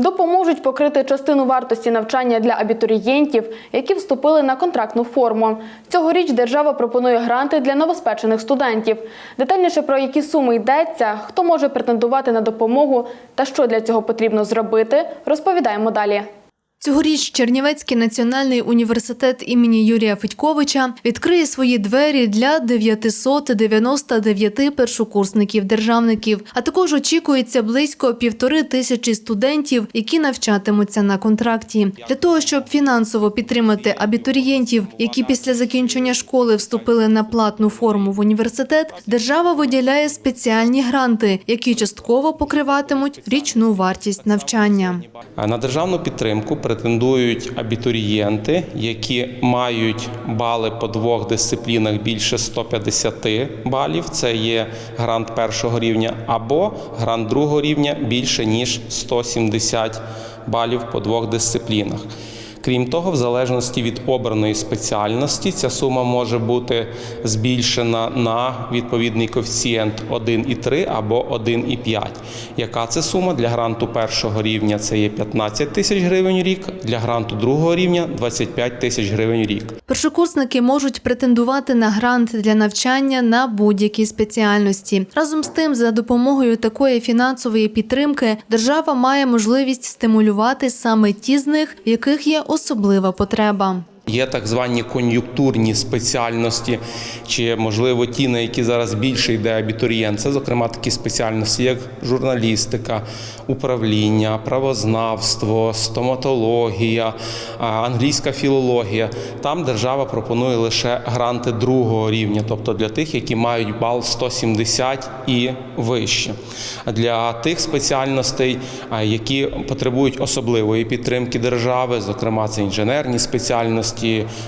Допоможуть покрити частину вартості навчання для абітурієнтів, які вступили на контрактну форму. Цьогоріч держава пропонує гранти для новоспечених студентів. Детальніше про які суми йдеться, хто може претендувати на допомогу та що для цього потрібно зробити, розповідаємо далі. Цьогоріч Чернівецький національний університет імені Юрія Федьковича відкриє свої двері для 999 першокурсників-державників, а також очікується близько півтори тисячі студентів, які навчатимуться на контракті. Для того, щоб фінансово підтримати абітурієнтів, які після закінчення школи вступили на платну форму в університет, держава виділяє спеціальні гранти, які частково покриватимуть річну вартість навчання. На державну підтримку претендують абітурієнти, які мають бали по двох дисциплінах більше 150 балів. Це є грант першого рівня, або грант другого рівня більше ніж 170 балів по двох дисциплінах. Крім того, в залежності від обраної спеціальності, ця сума може бути збільшена на відповідний коефіцієнт 1,3 або 1,5. Яка це сума для гранту першого рівня? Це є 15 тисяч гривень рік, для гранту другого рівня 25 тисяч гривень рік. Першокурсники можуть претендувати на грант для навчання на будь-які спеціальності. Разом з тим, за допомогою такої фінансової підтримки, держава має можливість стимулювати саме ті з них, в яких є особлива потреба. Є так звані кон'юнктурні спеціальності, чи можливо ті, на які зараз більше йде абітурієнт. Це, зокрема, такі спеціальності, як журналістика, управління, правознавство, стоматологія, англійська філологія. Там держава пропонує лише гранти другого рівня, тобто для тих, які мають бал 170 і вище. А Для тих спеціальностей, які потребують особливої підтримки держави, зокрема, це інженерні спеціальності,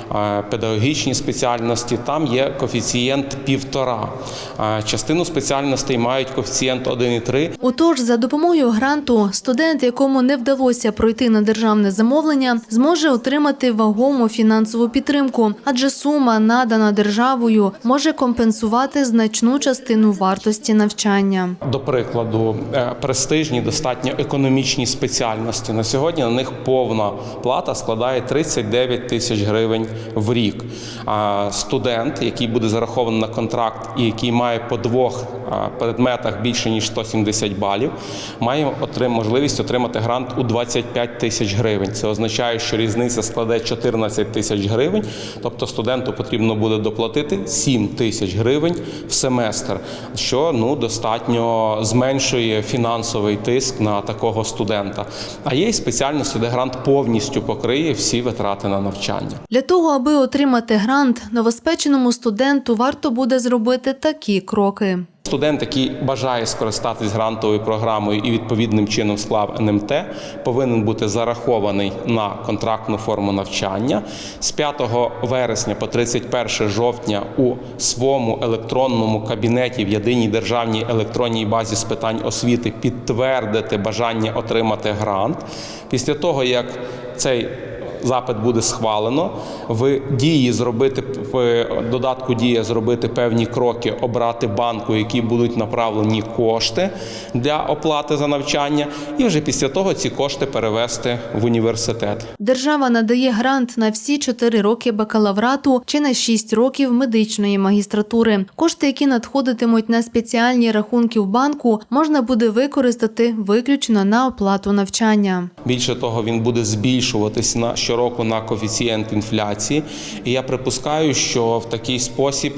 а, педагогічні спеціальності, там є коефіцієнт півтора. А, Частину спеціальностей мають коефіцієнт 1,3. Отож, за допомогою гранту студент, якому не вдалося пройти на державне замовлення, зможе отримати вагому фінансову підтримку, адже сума, надана державою, може компенсувати значну частину вартості навчання. До прикладу, е, престижні, достатньо економічні спеціальності. На сьогодні на них повна плата складає 39 тисяч гривень в рік. А студент, який буде зарахований на контракт і який має по двох предметах більше ніж 170 балів, має отрим- можливість отримати грант у 25 тисяч гривень. Це означає, що різниця складе 14 тисяч гривень, тобто студенту потрібно буде доплатити 7 тисяч гривень в семестр, що ну достатньо зменшує фінансовий тиск на такого студента. А є й спеціальності, де грант повністю покриє всі витрати на навчання. Для того, аби отримати грант, новоспеченому студенту варто буде зробити такі кроки. Студент, який бажає скористатись грантовою програмою і відповідним чином склав НМТ, повинен бути зарахований на контрактну форму навчання з 5 вересня по 31 жовтня у своєму електронному кабінеті в єдиній державній електронній базі з питань освіти підтвердити бажання отримати грант. Після того, як цей запит буде схвалено. В дії зробити в додатку дія зробити певні кроки, обрати банку, які будуть направлені кошти для оплати за навчання, і вже після того ці кошти перевести в університет. Держава надає грант на всі 4 роки бакалаврату чи на 6 років медичної магістратури. Кошти, які надходитимуть на спеціальні рахунки в банку, можна буде використати виключно на оплату навчання. Більше того, він буде збільшуватись на щороку на коефіцієнт інфляції. І я припускаю, що в такий спосіб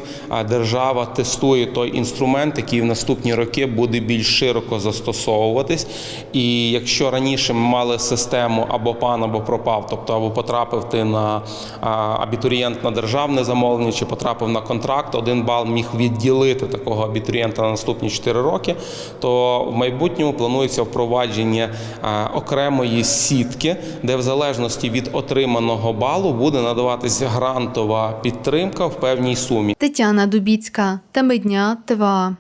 держава тестує той інструмент, який в наступні роки буде більш широко застосовуватись. І якщо раніше ми мали систему або пан, або пропав, тобто або потрапив ти на абітурієнт на державне замовлення, чи потрапив на контракт, один бал міг відділити такого абітурієнта на наступні 4 роки, то в майбутньому планується впровадження окремої сітки, де в залежності від отриманого балу буде надаватися грантова підтримка в певній сумі. Тетяна Дубіцька, теми дня ТВА.